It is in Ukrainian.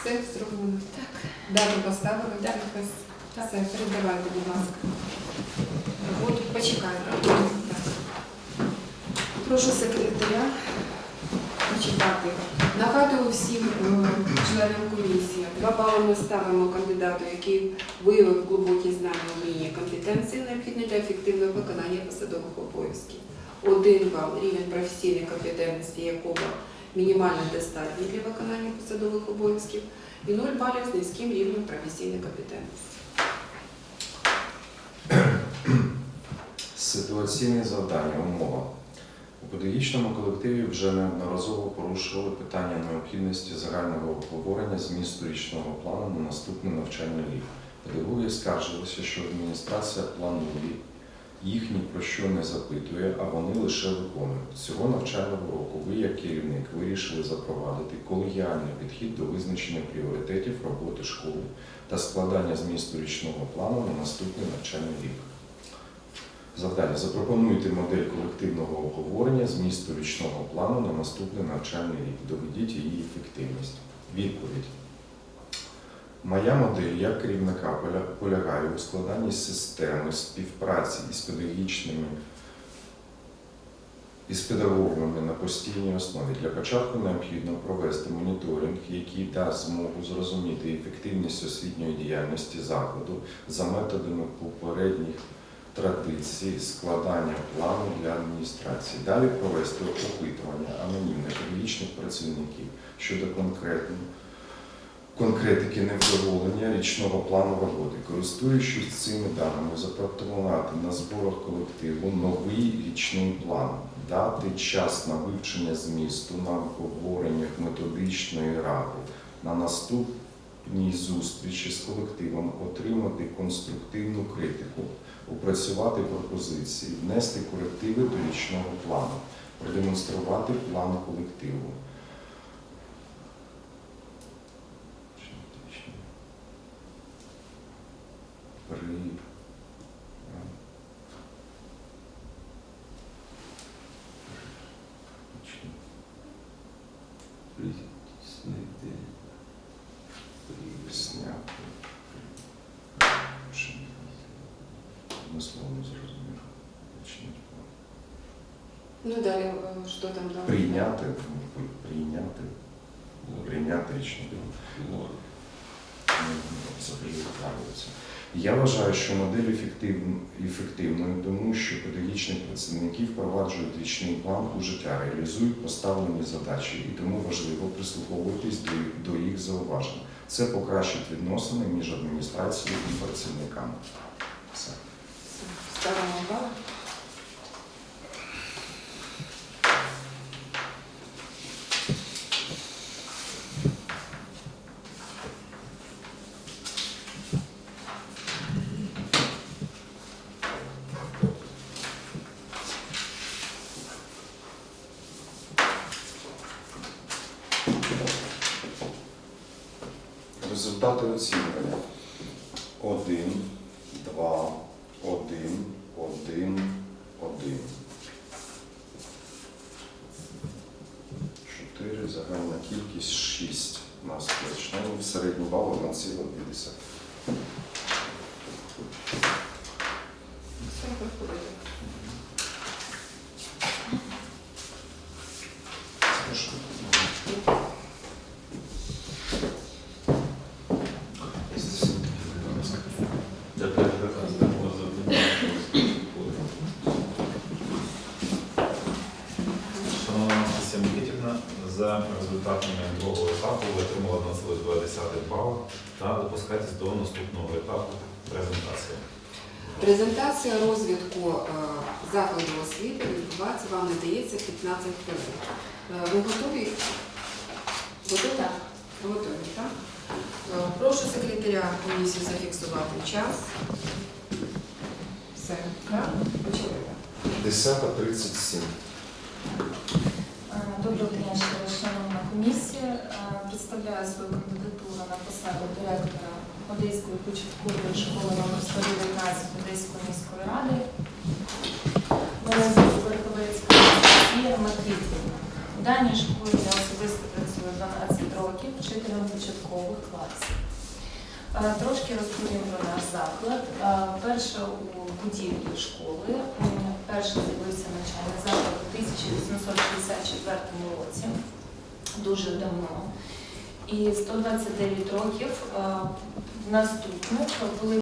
Все зроблено. Так. Дату поставили. Так. підпис. Так. Все, передавайте, будь ласка. Роботу почекаємо. Так. Прошу секретаря почитати. Нагадую всім е, членам комісії. Два бали ми ставимо кандидату, який виявив глибокі знання лінії компетенції, необхідні для ефективного виконання посадових обов'язків. Один бал рівень професійної компетентності якого мінімально достатній для виконання посадових обов'язків, і 0 балів з низьким рівнем професійної компетентності. Ситуаційні завдання, умова. У педагогічному колективі вже неодноразово порушували питання необхідності загального обговорення змісту річного плану на наступний навчальний рік. Педагоги скаржилися, що адміністрація планує, їх ні про що не запитує, а вони лише виконують. Цього навчального року ви, як керівник, вирішили запровадити колегіальний підхід до визначення пріоритетів роботи школи та складання змісту річного плану на наступний навчальний рік. Завдання. Запропонуйте модель колективного обговорення змісту річного плану на наступний навчальний рік. Доведіть її ефективність. Відповідь. Моя модель як керівника поля- полягає у складанні системи співпраці із педагогічними із педагогами на постійній основі. Для початку необхідно провести моніторинг, який дасть змогу зрозуміти ефективність освітньої діяльності закладу за методами попередніх традицій складання плану для адміністрації. Далі провести опитування анонімних педагогічних працівників щодо конкретної конкретики невдоволення річного плану роботи. Користуючись цими даними, запропонувати на зборах колективу новий річний план, дати час на вивчення змісту на обговореннях методичної ради, на наступній зустрічі з колективом отримати конструктивну критику, опрацювати пропозиції, внести корективи до річного плану, продемонструвати план колективу. Ну далі, що там далі? Прийняти, ну, прийняти, прийняти. Ну, взагалі відправиться. Я вважаю, що модель ефектив- ефективною, тому що педагогічні працівники впроваджують річний план у життя, реалізують поставлені задачі, і тому важливо прислуховуватись до, до їх зауважень. Це покращить відносини між адміністрацією і працівниками. Все. Ставимо загальна кількість 6 нас точно. Ну, в середню балу на 0,2. 11,2 бала та допускатись до наступного етапу презентації. Презентація розвідку е, закладу освіти відбувається, вам надається 15 хвилин. Е, ви готові? Готові? Так. Готові, так? Е, прошу секретаря комісії зафіксувати час. Все, так? Почали. 10.37. Доброго дня, шановні комісія. Е, Представляю свою кандидатуру на посаду директора Одеської початкової школи номер 119 Одеської міської ради. Звуть Верховецька Анастасія Матвіївна. В даній школі я особисто працюю 12 років. вчителям початкових класів. Е, Трошки розповім про наш заклад. Е, Перше у будівлі школи. Перший з'явився навчальний заклад у 1864 році, дуже давно. І 129 років е, наступних були